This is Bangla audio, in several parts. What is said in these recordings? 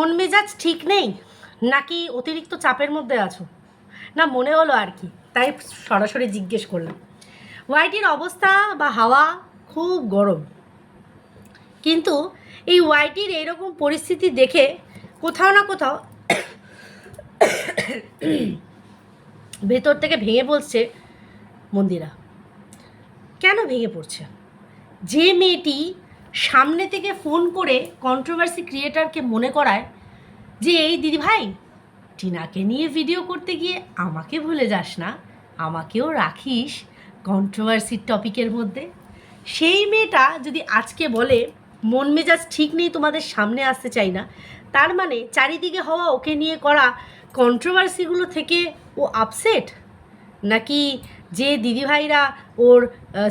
মন মেজাজ ঠিক নেই? নাকি অতিরিক্ত চাপের মধ্যে আছো? না, মনে হলো আর কি। তাই সরাসরি জিজ্ঞেস করলাম। ওয়াইটির অবস্থা বা হাওয়া খুব গরম। কিন্তু এই ওয়াইটির এইরকম পরিস্থিতি দেখে কোথাও না কোথাও ভেতর থেকে ভেঙে পড়ছে মন্দিরা। কেন ভেঙে পড়ছে? যে মেয়েটি সামনে থেকে ফোন করে কন্ট্রোভার্সি ক্রিয়েটারকে মনে করায় যে, এই দিদি ভাই টিনাকে নিয়ে ভিডিও করতে গিয়ে আমাকে ভুলে যাস না, আমাকেও রাখিস কন্ট্রোভার্সির টপিকের মধ্যে। সেই মেয়েটা যদি আজকে বলে, মন মেজাজ ঠিক নেই, তোমাদের সামনে আসতে চাই না। তার মানে চারিদিকে হওয়া ওকে নিয়ে করা কন্ট্রোভার্সিগুলো থেকে ও আপসেট নাকি যে দিদিভাইরা ওর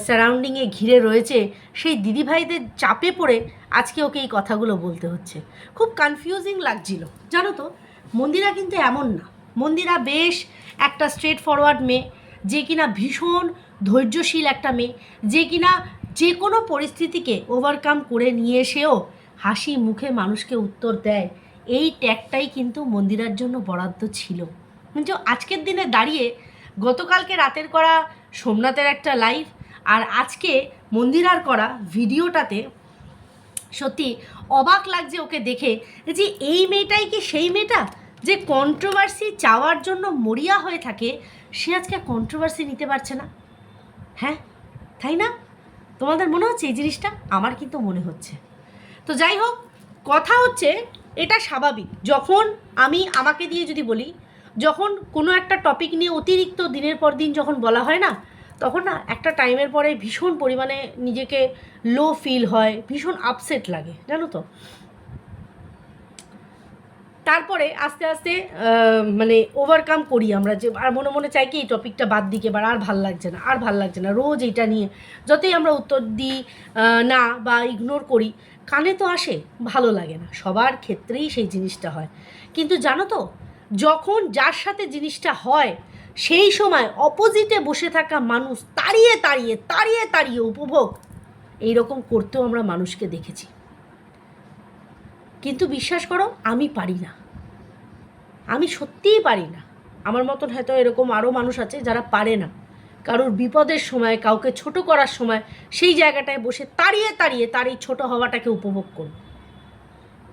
সারাউন্ডিংয়ে ঘিরে রয়েছে, সেই দিদিভাইদের চাপে পড়ে আজকে ওকে এই কথাগুলো বলতে হচ্ছে। খুব কনফিউজিং লাগছিল। জানো তো, মন্দিরা কিন্তু এমন না। মন্দিরা বেশ একটা স্ট্রেট ফরওয়ার্ড মেয়ে, যে কিনা ভীষণ ধৈর্যশীল একটা মেয়ে, যে কিনা যে কোনো পরিস্থিতিকে ওভারকাম করে নিয়ে এসেও হাসি মুখে মানুষকে উত্তর দেয়। এই ট্যাগটাই কিন্তু মন্দিরার জন্য বরাদ্দ ছিল। কিন্তু আজকের দিনে দাঁড়িয়ে গতকালকে রাতের করা সোমনাথের একটা লাইভ আর আজকে মন্দিরার করা ভিডিওটাতে সত্যি অবাক লাগছে ওকে দেখে যে এই মেয়েটাই কি সেই মেয়েটা? যে কন্ট্রোভার্সি চাওয়ার জন্য মরিয়া হয়ে থাকে, সে আজকে কন্ট্রোভার্সি নিতে পারছে না। হ্যাঁ? তাই না? তোমাদের মনে হচ্ছে এই জিনিসটা? আমার কিন্তু মনে হচ্ছে। তো যাই হোক, কথা হচ্ছে এটা স্বাভাবিক। যখন আমি আমাকে দিয়ে যদি বলি যখন কোনো একটা টপিক নিয়ে অতিরিক্ত দিনের পর দিন যখন বলা হয় না, তখন না একটা টাইমের পরে ভীষণ পরিমাণে নিজেকে লো ফিল হয়, ভীষণ আপসেট লাগে, জানো তো? তারপরে আস্তে আস্তে মানে ওভারকাম করি আমরা যে, আর মনে মনে চাই কি এই টপিকটা বাদ দিকে, এবার আর ভালো লাগছে না, আর ভালো লাগছে না, রোজ এটা নিয়ে যতই আমরা উত্তর দিই না বা ইগনোর করি, কানে তো আসে, ভালো লাগে না, সবার ক্ষেত্রেই সেই জিনিসটা হয়। কিন্তু জানো তো যখন যার সাথে জিনিসটা হয়, সেই সময় অপোজিটে বসে থাকা মানুষ তাড়িয়ে তাড়িয়ে তাড়িয়ে তাড়িয়ে উপভোগ। এইরকম করতেও আমরা মানুষকে দেখেছি। কিন্তু বিশ্বাস করো, আমি পারি না। আমি সত্যিই পারি না। আমার মতন হয়তো এরকম আরও মানুষ আছে যারা পারে না। কারোর বিপদের সময়, কাউকে ছোট করার সময়, সেই জায়গাটায় বসে তাড়িয়ে তাড়িয়ে তার এই ছোটো হওয়াটাকে উপভোগ করব।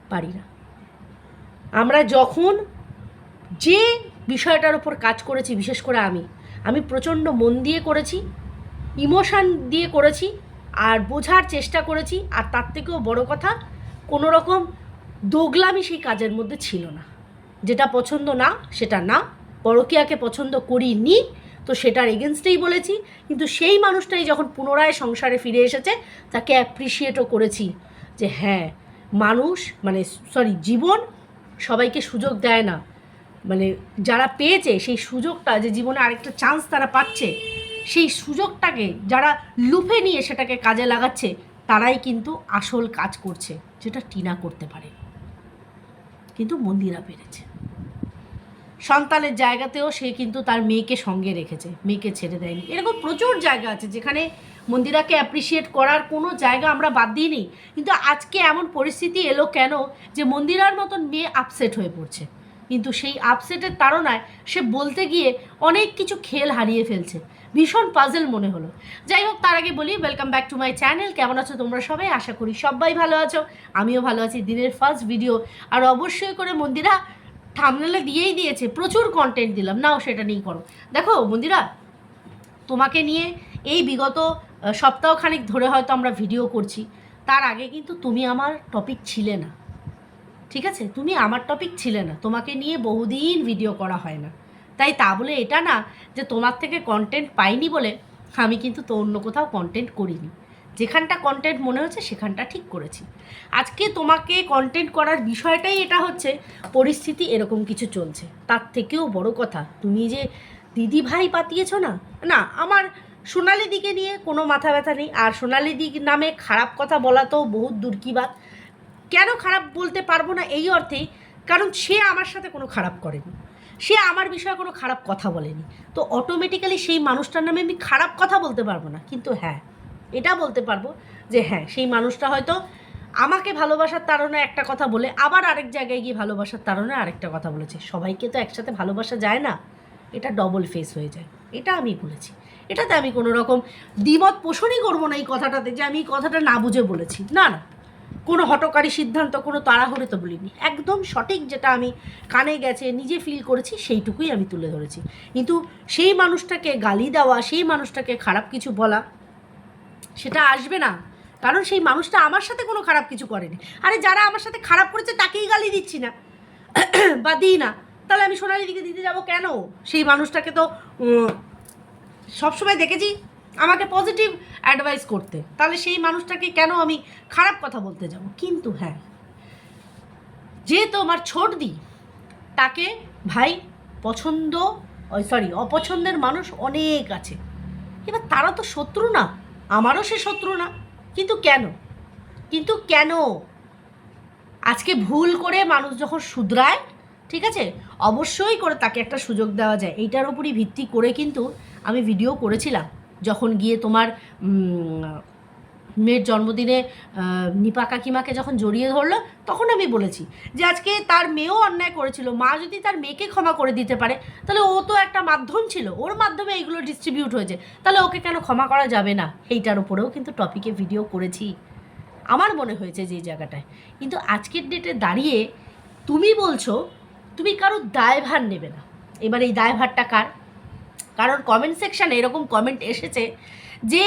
পারি না। আমরা যখন যে বিষয়টার ওপর কাজ করেছি, বিশেষ করে আমি আমি প্রচণ্ড মন দিয়ে করেছি, ইমোশান দিয়ে করেছি, আর বোঝার চেষ্টা করেছি, আর তার থেকেও বড় কথা, কোনো রকম দোগলামি সেই কাজের মধ্যে ছিল না। যেটা পছন্দ না, সেটা না। পরকীয়াকে পছন্দ করিনি, তো সেটার এগেনস্টেই বলেছি। কিন্তু সেই মানুষটাই যখন পুনরায় সংসারে ফিরে এসেছে, তাকে অ্যাপ্রিসিয়েটও করেছি যে হ্যাঁ মানুষ মানে সরি জীবন সবাইকে সুযোগ দেয় না। মানে যারা পেয়েছে সেই সুযোগটা যে জীবনে আরেকটা চান্স তারা পাচ্ছে, সেই সুযোগটাকে যারা লুফে নিয়ে সেটাকে কাজে লাগাচ্ছে, তারাই কিন্তু আসল কাজ করছে, যেটা টিনা করতে পারে। কিন্তু মন্দিরা পেরেছে। সন্তানের জায়গাতেও সে কিন্তু তার মেয়েকে সঙ্গে রেখেছে, মেয়েকে ছেড়ে দেয়নি। এরকম প্রচুর জায়গা আছে যেখানে মন্দিরাকে অ্যাপ্রিসিয়েট করার কোনো জায়গা আমরা বাদ দিইনি। কিন্তু আজকে এমন পরিস্থিতি এলো কেন যে মন্দিরার মতন মেয়ে আপসেট হয়ে পড়ছে। কিন্তু সেই আপসেটের তাড়নায় সে বলতে গিয়ে অনেক কিছু খেল হারিয়ে ফেলছে। ভীষণ পাজেল মনে হলো। যাই হোক, তার আগে বলি welcome back to my channel কেমন আছো তোমরা সবাই? আশা করি সবাই ভালো আছো। আমিও ভালো আছি। দিনের ফার্স্ট ভিডিও আর অবশ্যই করে মন্দিরা থামনেলে দিয়েই দিয়েছে। প্রচুর কন্টেন্ট দিলাম। নাও সেটা নিয়েই করো। দেখো, মন্দিরা, তোমাকে নিয়ে এই বিগত সপ্তাহখানেক ধরে হয়তো আমরা ভিডিও করছি। তার আগে কিন্তু তুমি আমার টপিক ছিলে না। ঠিক আছে? তুমি আমার টপিক ছিলে না। তোমাকে নিয়ে বহুদিন ভিডিও করা হয় না। তাই তা বলে এটা না যে তোমার থেকে কন্টেন্ট পাইনি বলে আমি কিন্তু তো অন্য কোথাও কন্টেন্ট করিনি। যেখানটা কন্টেন্ট মনে হচ্ছে সেখানটা ঠিক করেছি। আজকে তোমাকে কন্টেন্ট করার বিষয়টাই এটা হচ্ছে, পরিস্থিতি এরকম কিছু চলছে। তার থেকেও বড় কথা, তুমি যে দিদি ভাই পাতিয়েছো না না, আমার সোনালি দিকে নিয়ে কোনো মাথা ব্যথা নেই। আর সোনালি দিক নামে খারাপ কথা বলা তো বহুত দূর কি বাত। কেন খারাপ বলতে পারব না এই অর্থেই কারণ সে আমার সাথে কোনো খারাপ করেনি। সে আমার বিষয়ে কোনো খারাপ কথা বলেনি। তো অটোমেটিক্যালি সেই মানুষটার নামে আমি খারাপ কথা বলতে পারব না। কিন্তু হ্যাঁ এটা বলতে পারব যে হ্যাঁ সেই মানুষটা হয়তো আমাকে ভালোবাসার তারণে একটা কথা বলে, আবার আরেক জায়গায় গিয়ে ভালোবাসার তারণে আরেকটা কথা বলেছে। সবাইকে তো একসাথে ভালোবাসা যায় না। এটা ডবল ফেস হয়ে যায়। এটা আমি বলেছি। এটাতে আমি কোনো রকম দ্বিমত পোষণই করব না এই কথাটাতে যে আমি এই কথাটা না বুঝে বলেছি। না না। কোনো হটকারী সিদ্ধান্ত, কোনো তাড়াহুড়ো তো বলিনি। একদম সঠিক যেটা আমি কানে গেছে, নিজে ফিল করেছি, সেইটুকুই আমি তুলে ধরেছি। কিন্তু সেই মানুষটাকে গালি দেওয়া, সেই মানুষটাকে খারাপ কিছু বলা, সেটা আসবে না। কারণ সেই মানুষটা আমার সাথে কোনো খারাপ কিছু করেনি। আরে যারা আমার সাথে খারাপ করেছে, তাকেই গালি দিচ্ছি না। বা দিই না। তাহলে আমি সোনালি দিকে দিতে যাব কেন? সেই মানুষটাকে তো সবসময় দেখেছি আমাকে পজিটিভ অ্যাডভাইস করতে। তাহলে সেই মানুষটাকে কেন আমি খারাপ কথা বলতে যাব? কিন্তু হ্যাঁ যেহেতু আমার ছোট দি তাকে ভাই পছন্দ, ওই সরি অপছন্দের মানুষ অনেক আছে। এবার তারা তো শত্রু না, আমারও সে শত্রু না। কিন্তু কেন? কিন্তু কেন? আজকে ভুল করে মানুষ যখন শুধরায়, ঠিক আছে? অবশ্যই করে তাকে একটা সুযোগ দেওয়া যায়। এইটার উপরই ভিত্তি করে কিন্তু আমি ভিডিও করেছিলাম। যখন গিয়ে তোমার মেয়ের জন্মদিনে নিপা কাকিমাকে যখন জড়িয়ে ধরলো, তখন আমি বলেছি যে আজকে তার মেয়েও অন্যায় করেছিল, মা যদি তার মেয়েকে ক্ষমা করে দিতে পারে, তাহলে ও তো একটা মাধ্যম ছিল, ওর মাধ্যমে এইগুলো ডিস্ট্রিবিউট হয়েছে, তাহলে ওকে কেন ক্ষমা করা যাবে না? এইটার উপরেও কিন্তু টপিকে ভিডিও করেছি। আমার মনে হয়েছে যে জায়গাটায়। কিন্তু আজকের ডেটে দাঁড়িয়ে তুমি বলছো, তুমি কারও দায়ভার নেবে না। এবার এই দায়ভারটা কার? কারণ কমেন্ট সেকশানে এরকম কমেন্ট এসেছে যে,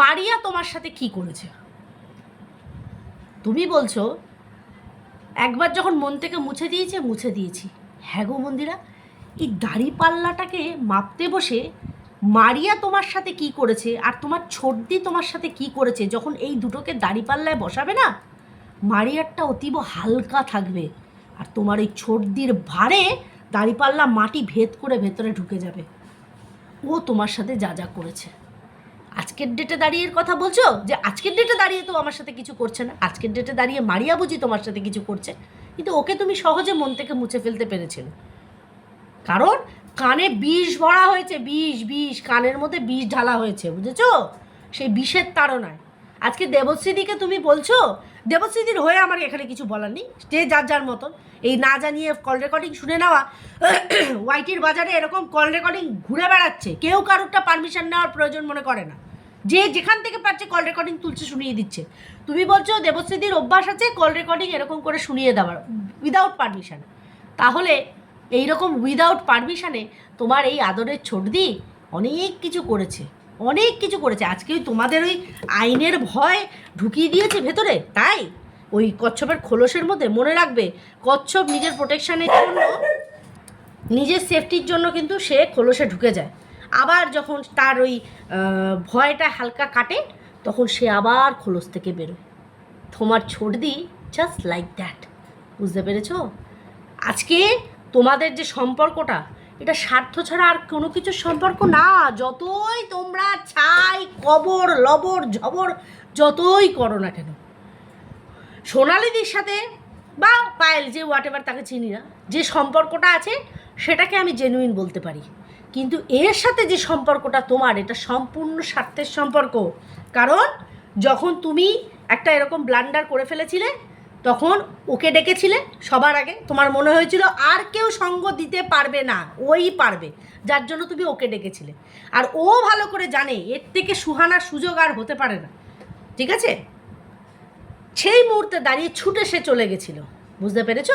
মারিয়া তোমার সাথে কি করেছে? তুমি বলছো, একবার যখন মন থেকে মুছে দিয়েছে, মুছে দিয়েছি। হ্যাঁ গো মন্দিরা, এই দাড়ি পাল্লাটাকে মাপতে বসে মারিয়া তোমার সাথে কি করেছে আর তোমার ছোটদি তোমার সাথে কি করেছে, যখন এই দুটোকে দাড়ি পাল্লায় বসাবে না, মারিয়ারটা অতীব হালকা থাকবে আর তোমার এই ছোটদির ভারে দাড়িপাল্লা মাটি ভেদ করে ভেতরে ঢুকে যাবে। ও তোমার সাথে যা যা করেছে। আজকের ডেটে দাঁড়িয়ে কথা বলছো? যে আজকের ডেটে দাঁড়িয়ে তো আমার সাথে কিছু করছে না। আজকের ডেটে দাঁড়িয়ে মারিয়া বুঝি তোমার সাথে কিছু করছে। কিন্তু ওকে তুমি সহজে মন থেকে মুছে ফেলতে পেরেছিলে। কারণ কানে বিষ ভরা হয়েছে, বিষ বিষ, কানের মধ্যে বিষ ঢালা হয়েছে, বুঝেছ? সেই বিষের তাড়নায়। আজকে দেবশ্রীদিকে তুমি বলছো? দেবশ্রীদির হয়ে আমার এখানে কিছু বলার নেই। যে যার যার মতন। এই না জানিয়ে কল রেকর্ডিং শুনে নেওয়া, ওয়াইটির বাজারে এরকম কল রেকর্ডিং ঘুরে বেড়াচ্ছে। কেউ কারোরটা পারমিশন নেওয়ার প্রয়োজন মনে করে না। যে যেখান থেকে পারছে কল রেকর্ডিং তুলছে, শুনিয়ে দিচ্ছে। তুমি বলছো দেবশ্রীদির অভ্যাস আছে কল রেকর্ডিং এরকম করে শুনিয়ে দেওয়ার উইদাউট পারমিশন তাহলে এই রকম উইদাউট পারমিশানে তোমার এই আদরের ছোটদি অনেক কিছু করেছে। অনেক কিছু করেছে। আজকে ওই তোমাদের ওই আইনের ভয় ঢুকিয়ে দিয়েছে ভেতরে, তাই? ওই কচ্ছপের খোলসের মধ্যে মনে রাখবে, কচ্ছপ নিজের প্রোটেকশানের জন্য, নিজের সেফটির জন্য কিন্তু সে খোলসে ঢুকে যায়। আবার যখন তার ওই ভয়টা হালকা কাটে, তখন সে আবার খোলস থেকে বেরোয়। তোমার ছোটদি জাস্ট লাইক দ্যাট বুঝতে পেরেছ? আজকে তোমাদের যে সম্পর্কটা এটা স্বার্থ ছাড়া আর কোনো কিছুর সম্পর্ক না। যতই তোমরা ছাই, কবর, লবর, ঝবর, যতই করো না কেন সোনালিদির সাথে বা পায়েল যে হোয়াট এভার তাকে চিনি না, যে সম্পর্কটা আছে, সেটাকে আমি জেনুইন বলতে পারি। কিন্তু এর সাথে যে সম্পর্কটা তোমার, এটা সম্পূর্ণ স্বার্থের সম্পর্ক। কারণ যখন তুমি একটা এরকম ব্লান্ডার করে ফেলেছিলে তখন ওকে ডেকেছিলে সবার আগে। তোমার মনে হয়েছিল আর কেউ সঙ্গ দিতে পারবে না, ওই পারবে, যার জন্য তুমি ওকে ডেকেছিলে। আর ও ভালো করে জানে, এর থেকে সুহানার সুযোগ আর হতে পারে না। ঠিক আছে? সেই মুহূর্তে দাঁড়িয়ে ছুটে সে চলে গেছিল। বুঝতে পেরেছ?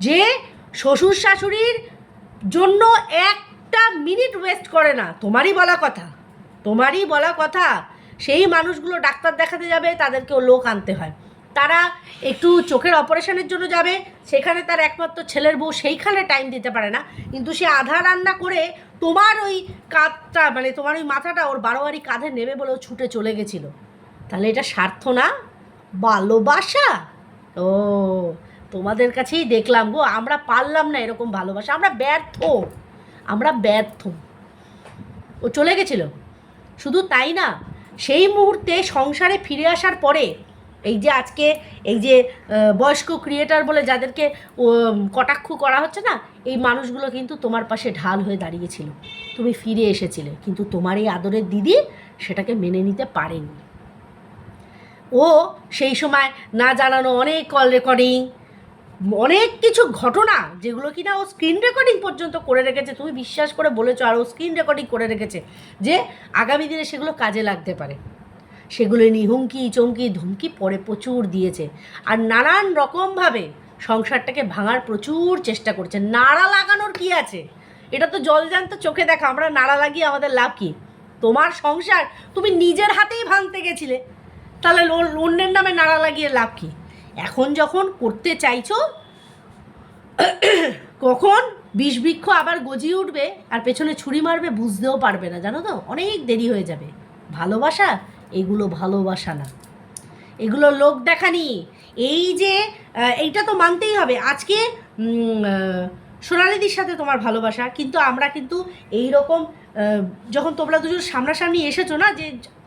যে শ্বশুর শাশুড়ির জন্য একটা মিনিট ওয়েস্ট করে না, তোমারই বলা কথা। তোমারই বলা কথা। সেই মানুষগুলো ডাক্তার দেখাতে যাবে, তাদেরকেও লোক আনতে হয়। তারা একটু চোখের অপারেশনের জন্য যাবে, সেখানে তার একমাত্র ছেলের বউ সেইখানে টাইম দিতে পারে না। কিন্তু সে আধা রান্না করে তোমার ওই কাঁধটা মানে তোমার ওই মাথাটা ওর বারোয়ারি কাঁধে নেবে বলে ছুটে চলে গেছিল। তাহলে এটা স্বার্থ না? ভালোবাসা? ও, তোমাদের কাছেই দেখলাম গো, আমরা পারলাম না এরকম ভালোবাসা। আমরা ব্যর্থ আমরা ব্যর্থ। ও চলে গেছিল। শুধু তাই না, সেই মুহূর্তে সংসারে ফিরে আসার পরে এই যে আজকে, এই যে বয়স্ক ক্রিয়েটার বলে যাদেরকে কটাক্ষ করা হচ্ছে না, এই মানুষগুলো কিন্তু তোমার পাশে ঢাল হয়ে দাঁড়িয়েছিল তুমি ফিরে এসেছিলে, কিন্তু তোমার এই আদরের দিদি সেটাকে মেনে নিতে পারেনি। ও সেই সময় না জানানো অনেক কল রেকর্ডিং অনেক কিছু ঘটনা যেগুলো কিনা ও স্ক্রিন রেকর্ডিং পর্যন্ত করে রেখেছে। তুমি বিশ্বাস করে বলেছ আর ও স্ক্রিন রেকর্ডিং করে রেখেছে যে আগামী দিনে সেগুলো কাজে লাগতে পারে। সেগুলো নিয়ে হুমকি, চমকি, ধুমকি পরে প্রচুর দিয়েছে। আর নানান রকমভাবে সংসারটাকে ভাঙার প্রচুর চেষ্টা করছে। নাড়া লাগানোর কি আছে? এটা তো জলজান্ত চোখে দেখা। আমরা নাড়া লাগিয়ে আমাদের লাভ কি? তোমার সংসার তুমি নিজের হাতেই ভাঙতে গেছিলে। তাহলে অন্যের নামে নাড়া লাগিয়ে লাভ কি? এখন যখন করতে চাইছো, কখন বিষ বৃক্ষ আবার গজিয়ে উঠবে আর পেছনে ছুরি মারবে বুঝতেও পারবে না। জানো তো? অনেক দেরি হয়ে যাবে। ভালোবাসা এগুলো ভালোবাসা না। এগুলো লোক দেখানি। এই যে এইটা তো মানতেই হবে। আজকে সোনালিদির সাথে তোমার ভালোবাসা, কিন্তু আমরা কিন্তু এই রকম যখন তোমরা দুজন সামনাসামনি এসেছ না, যে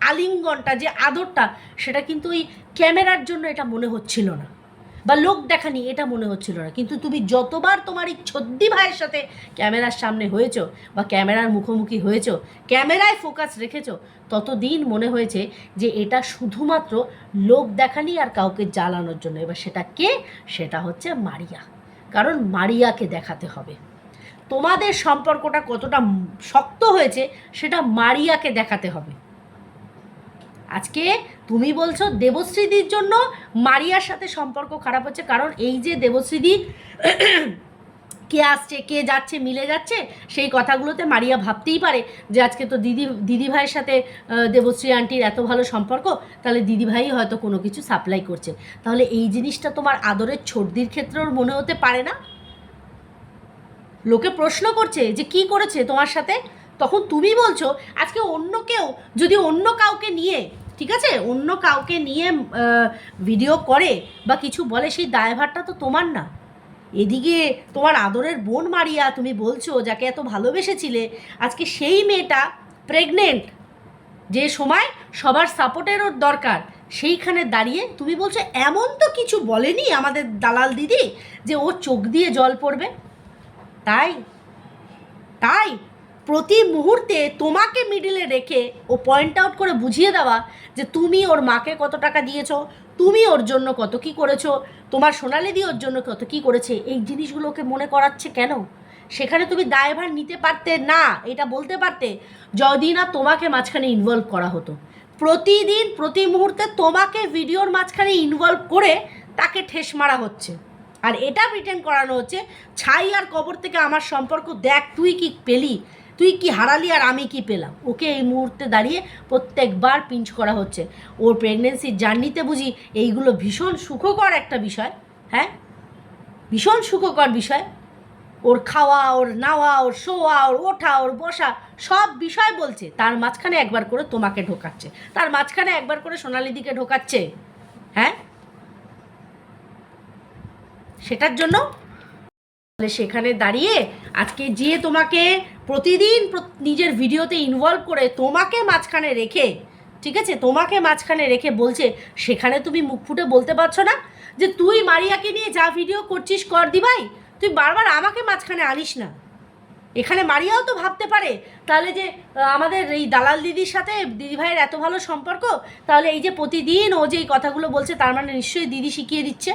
আলিঙ্গনটা, যে আদরটা, সেটা কিন্তু ওই ক্যামেরার জন্য এটা মনে হচ্ছিল না। বা লোক দেখানি এটা মনে হচ্ছিল না। কিন্তু তুমি যতবার তোমার এই ছদ্দি ভাইয়ের সাথে ক্যামেরার সামনে হয়েছো বা ক্যামেরার মুখোমুখি হয়েছো, ক্যামেরায় ফোকাস রেখেছ, ততদিন মনে হয়েছে যে এটা শুধুমাত্র লোক দেখানি আর কাউকে জ্বালানোর জন্য। এবার সেটা কে? সেটা হচ্ছে মারিয়া। কারণ মারিয়াকে দেখাতে হবে। তোমাদের সম্পর্কটা কতটা শক্ত হয়েছে সেটা মারিয়াকে দেখাতে হবে। আজকে তুমি বলছো দেবশ্রীদির জন্য মারিয়ার সাথে সম্পর্ক খারাপ হচ্ছে, কারণ এই যে দেবশ্রীদি কে আসছে, কে যাচ্ছে, মিলে যাচ্ছে, সেই কথাগুলোতে মারিয়া ভাবতেই পারে যে আজকে তো দিদি দিদি ভাইয়ের সাথে দেবশ্রী আন্টির এত ভালো সম্পর্ক, তাহলে দিদি ভাই হয়তো কোনো কিছু সাপ্লাই করছে। তাহলে এই জিনিসটা তোমার আদরের ছর্দির ক্ষেত্রেও মনে হতে পারে না? লোকে প্রশ্ন করছে যে কি করেছে তোমার সাথে? তখন তুমি বলছো, আজকে অন্য কেউ, যদি অন্য কাউকে নিয়ে, ঠিক আছে? অন্য কাউকে নিয়ে ভিডিও করে বা কিছু বলে, সেই দায়ভারটা তো তোমার না। এদিকে তোমার আদরের বোন মারিয়া, তুমি বলছো, যাকে এত ভালোবেসেছিলে, আজকে সেই মেয়েটা প্রেগনেন্ট যে সময় সবার সাপোর্টেরও দরকার, সেইখানে দাঁড়িয়ে তুমি বলছো, এমন তো কিছু বলেনি আমাদের দালাল দিদি যে ও চোখ দিয়ে জল পড়বে? তাই তাই প্রতি মুহূর্তে তোমাকে মিডিলে রেখে ও পয়েন্ট আউট করে বুঝিয়ে দেওয়া যে তুমি ওর মাকে কত টাকা দিয়েছ, তুমি ওর জন্য কত কি করেছ, তোমার সোনালি দি ওর জন্য কত কি করেছে, এই জিনিসগুলোকে মনে করাচ্ছে কেন? সেখানে তুমি দায়ভার নিতে পারতে না, এটা বলতে পারতে যদি না তোমাকে মাঝখানে ইনভলভ করা হতো। প্রতিদিন, প্রতি মুহূর্তে তোমাকে ভিডিওর মাঝখানে ইনভলভ করে তাকে ঠেস মারা হচ্ছে। আর এটা প্রিটেন্ড করানো হচ্ছে, ছাই আর কবর থেকে আমার সম্পর্ক দেখ, তুই কি পেলি? তুই কি হারালি আর আমি কি পেলাম? ওকে এই মুহূর্তে দাঁড়িয়ে প্রত্যেকবার পিঞ্চ করা হচ্ছে। ওর প্রেগনেন্সির জার্নিতে বুঝি এইগুলো ভীষণ সুখকর একটা বিষয় হ্যাঁ? ভীষণ সুখকর বিষয়। ওর খাওয়া, ওর নাওয়া, ওর শোয়া, ওর ওঠা, ওর বসা সব বিষয় বলছে। তার মাঝখানে একবার করে তোমাকে ঢোকাচ্ছে। তার মাঝখানে একবার করে সোনালিদিকে ঢোকাচ্ছে হ্যাঁ? সেটার জন্য সেখানে দাঁড়িয়ে আজকে যে তোমাকে প্রতিদিন নিজের ভিডিওতে ইনভলভ করে তোমাকে মাঝখানে রেখে, ঠিক আছে? তোমাকে মাঝখানে রেখে বলছে, সেখানে তুমি মুখ ফুটে বলতে পারছ না যে তুই মারিয়াকে নিয়ে যা ভিডিও করছিস কর দি ভাই, তুই বারবার আমাকে মাঝখানে আনিস না। এখানে মারিয়াও তো ভাবতে পারে, তাহলে যে আমাদের এই দালাল দিদির সাথে দিদি ভাইয়ের এত ভালো সম্পর্ক, তাহলে এই যে প্রতিদিন ও যে এই কথাগুলো বলছে, তার মানে নিশ্চয়ই দিদি শিখিয়ে দিচ্ছে?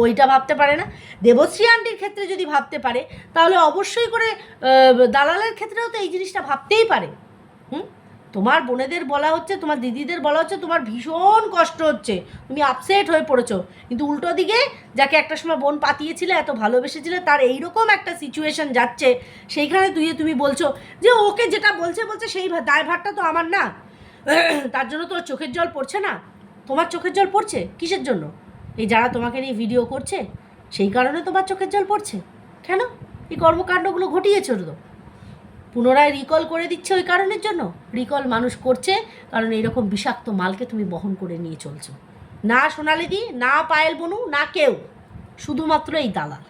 ওইটা ভাবতে পারে না। দেবশ্রী আন্টির ক্ষেত্রে যদি ভাবতে পারে, তাহলে অবশ্যই করে দালালের ক্ষেত্রেও তো এই জিনিসটা ভাবতেই পারে। হুম? তোমার বোনেদের বলা হচ্ছে, তোমার দিদিদের বলা হচ্ছে, তোমার ভীষণ কষ্ট হচ্ছে। তুমি আপসেট হয়ে পড়েছো। কিন্তু উল্টো দিকে যাকে একটা সময় বোন পাতিয়েছিলে, এত ভালোবেসেছিলে, তার এইরকম একটা সিচুয়েশন যাচ্ছে, সেইখানে তুই তুমি বলছো যে, ওকে যেটা বলছে বলছে, সেই দায়ভারটা তো আমার না। তার জন্য তোর চোখের জল পড়ছে না? তোমার চোখের জল পড়ছে? কিসের জন্য? এই যারা তোমাকে নিয়ে ভিডিও করছে, সেই কারণে তোমার চোখের জল পড়ছে? কেন? এই কর্মকাণ্ডগুলো ঘটিয়েছো তো? পুনরায় রিকল করে দিচ্ছে ওই কারণের জন্য? রিকল মানুষ করছে, কারণ এইরকম বিষাক্ত মালকে তুমি বহন করে নিয়ে চলছো। না সোনালিদি, না পায়েল বনু, না কেউ। শুধুমাত্র এই দালাল।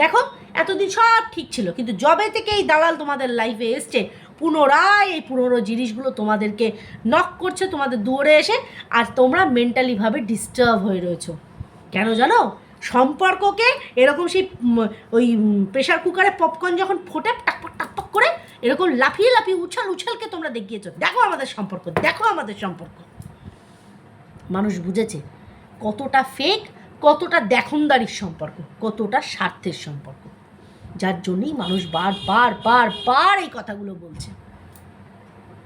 দেখো, এতদিন সব ঠিক ছিল, কিন্তু জবে থেকে এই দালাল তোমাদের লাইফে এসছে পুনরায় এই পুরনো জিনিসগুলো তোমাদেরকে নক করছে, তোমাদের দৌড়ে এসে, আর তোমরা মেন্টালিভাবে ডিস্টার্ব হয়ে রয়েছো। কেন জানো? সম্পর্ককে এরকম সেই ওই প্রেশার কুকারে পপকর্ন যখন ফোটে টাকপক টাকপক করে, এরকম লাফিয়ে লাফিয়ে উছাল, উছালকে তোমরা দেখিয়েছো। দেখো আমাদের সম্পর্ক, দেখো আমাদের সম্পর্ক। মানুষ বুঝেছে, কতটা ফেক কতটা দেখনদারির সম্পর্ক, কতটা স্বার্থের সম্পর্ক। যার জন্যই মানুষ বার বার বার বার এই কথাগুলো বলছে।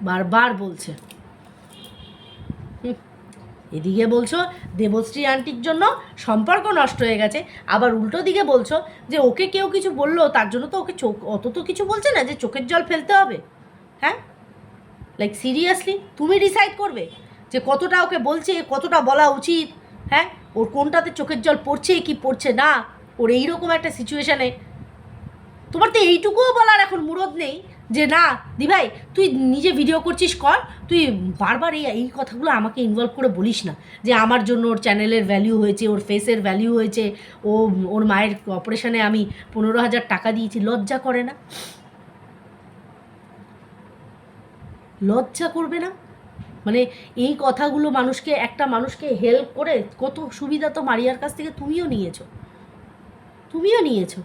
বারবার বলছে। এদিকে বলছো দেবশ্রী আন্টির জন্য সম্পর্ক নষ্ট হয়ে গেছে, আবার উল্টো দিকে বলছো যে ওকে কেউ কিছু বলল, তার জন্য তো ওকে চোখ, অত তো কিছু বলছে না যে চোখের জল ফেলতে হবে। হ্যাঁ? লাইক সিরিয়াসলি তুমি ডিসাইড করবে যে কতটা ওকে বলছে, কতটা বলা উচিত হ্যাঁ? ওর কোনটাতে চোখের জল পড়ছে, কি পড়ছে না? ওর এইরকম একটা সিচুয়েশানে তোমার তো এইটুকুও বলার এখন মুরদ নেই যে না দি ভাই তুই নিজে ভিডিও করছিস, কর। তুই বারবার এই এই কথাগুলো আমাকে ইনভলভ করে বলিস না যে আমার জন্য ওর চ্যানেলের ভ্যালিউ হয়েছে, ওর ফেসের ভ্যালিউ হয়েছে, ও, ওর মায়ের অপারেশনে আমি পনেরো হাজার টাকা দিয়েছি, লজ্জা করে না? লজ্জা করবে না? মানে এই কথাগুলো মানুষকে, একটা মানুষকে হেল্প করে কত সুবিধা তো মারিয়ার কাছ থেকে তুমিও নিয়েছো। তুমিও নিয়েছো।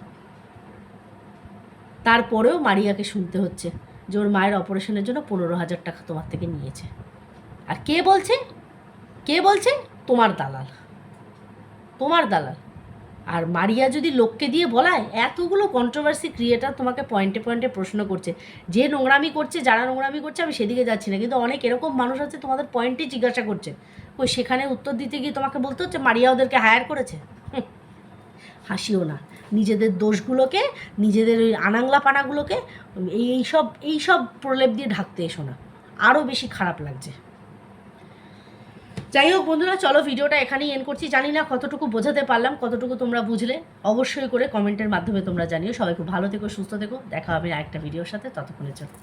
তারপরেও মারিয়াকে শুনতে হচ্ছে যে ওর মায়ের অপারেশনের জন্য পনেরো হাজার টাকা তোমার থেকে নিয়েছে। আর কে বলছে? কে বলছে? তোমার দালাল। তোমার দালাল। আর মারিয়া যদি লোককে দিয়ে বলায়, এতগুলো কন্ট্রোভার্সি ক্রিয়েটার তোমাকে পয়েন্টে পয়েন্টে প্রশ্ন করছে। যে নোংরামি করছে, যারা নোংরামি করছে, আমি সেদিকে যাচ্ছি না। কিন্তু অনেক এরকম মানুষ আছে তোমাদের পয়েন্টে জিজ্ঞাসা করছে। ওই সেখানে উত্তর দিতে গিয়ে তোমাকে বলতে হচ্ছে মারিয়া ওদেরকে হায়ার করেছে? হাসিও না। নিজেদের দোষগুলোকে, নিজেদের ওই আনাংলা পানাগুলোকে এই এইসব এইসব প্রলেপ দিয়ে ঢাকতে এসো না। আরও বেশি খারাপ লাগছে। যাই হোক বন্ধুরা, চলো ভিডিওটা এখানেই এন্ড করছি। জানি না কতটুকু বোঝাতে পারলাম, কতটুকু তোমরা বুঝলে। অবশ্যই করে কমেন্টের মাধ্যমে তোমরা জানিও। সবাই খুব ভালো থেকো, সুস্থ থেকো। দেখা হবে আরেকটা ভিডিওর সাথে। ততক্ষণের জন্য।